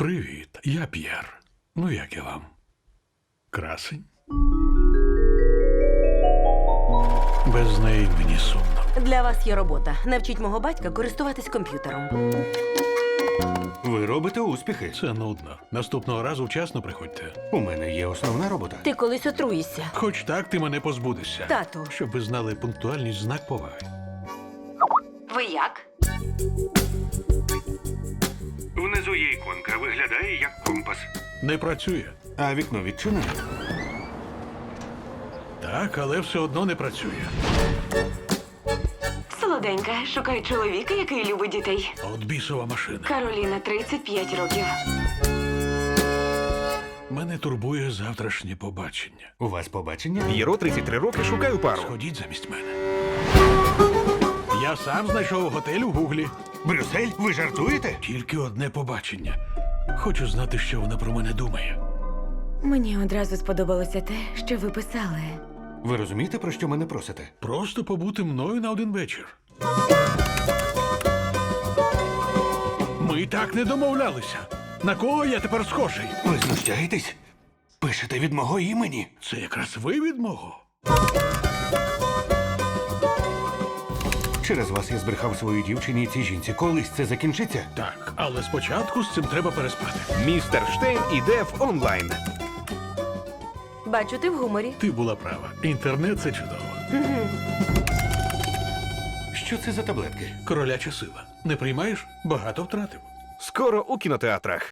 Привіт, я П'єр. Ну, як я вам? Красень? Без неї мені сумно. Для вас є робота. Навчіть мого батька користуватись комп'ютером. Ви робите успіхи. Це нудно. Наступного разу вчасно приходьте. У мене є основна робота. Ти колись отруїшся. Хоч так ти мене позбудешся. Тату. Щоб ви знали пунктуальність знак поваги. Ви як? Внизу є іконка, виглядає як компас. Не працює. А вікно відчинене. Так, але все одно не працює. Солоденька, шукаю чоловіка, який любить дітей. От бісова машина. Кароліна, 35 років. Мене турбує завтрашнє побачення. У вас побачення? Єро 33 роки шукаю пару. Сходіть замість мене. Я сам знайшов готель у гуглі. Брюссель, ви жартуєте? Тільки одне побачення. Хочу знати, що вона про мене думає. Мені одразу сподобалося те, що ви писали. Ви розумієте, про що мене просите? Просто побути мною на один вечір. Ми так не домовлялися. На кого я тепер схожий? Ви знущаєтесь? Пишете від мого імені. Це якраз ви від мого. Через вас я збрехав своїй дівчині і цій жінці. Колись це закінчиться? Так, але спочатку з цим треба переспати. Містер Штейн іде в онлайн. Бачу, ти в гуморі. Ти була права. Інтернет це чудово. Що це за таблетки? Короляча сила. Не приймаєш? Багато втратив. Скоро у кінотеатрах.